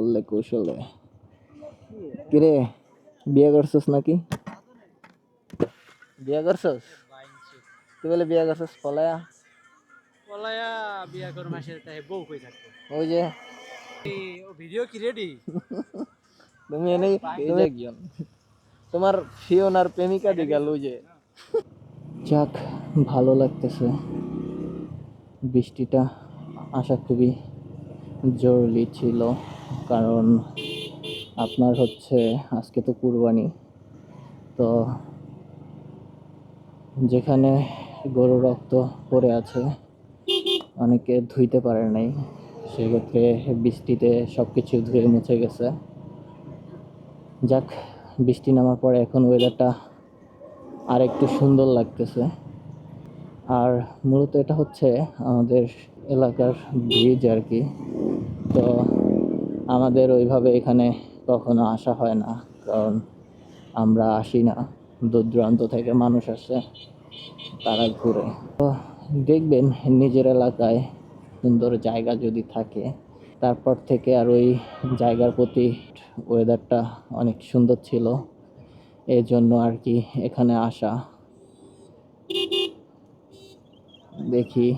বললে কৌশলে কিরে বিয়ে করছস নাকি? বিয়ে করছস? তুই বলে বিয়ে করছস? পলায়া? পলায়া বিয়া করে মাসের তাই বউ কই থাকতো ওই যে। ও ভিডিও কি রেডি তুমি এনেই তুমি একজন তোমার ফিওনার প্রেমিকা দি গেল ওই যে। যাক ভালো লাগতেছে। বৃষ্টিটা আসা খুবই জরুরি ছিল। কারণ আপনার হচ্ছে আজকে তো কুরবানি। তো যেখানে গরু রক্ত পড়ে আছে, অনেকে ধুইতে পারে নাই। সেক্ষেত্রে বৃষ্টিতে সব কিছু ধুয়ে মুছে গেছে। যাক, বৃষ্টি নামার পরে এখন ওয়েদারটা আর একটু সুন্দর লাগতেছে। আর মূলত এটা হচ্ছে আমাদের এলাকার ব্রিজ আর কি। তো আমাদের ওইভাবে এখানে কখনো আসা হয় না, কারণ আমরা আসি না। দূর দূরান্ত থেকে মানুষ আসে, তারা ঘুরে। তো দেখবেন নিজের এলাকায় সুন্দর জায়গা যদি থাকে, তারপর থেকে আর ওই জায়গার প্রতি ওয়েদারটা অনেক সুন্দর ছিল। এই জন্য আর কি এখানে আসা। দেখি।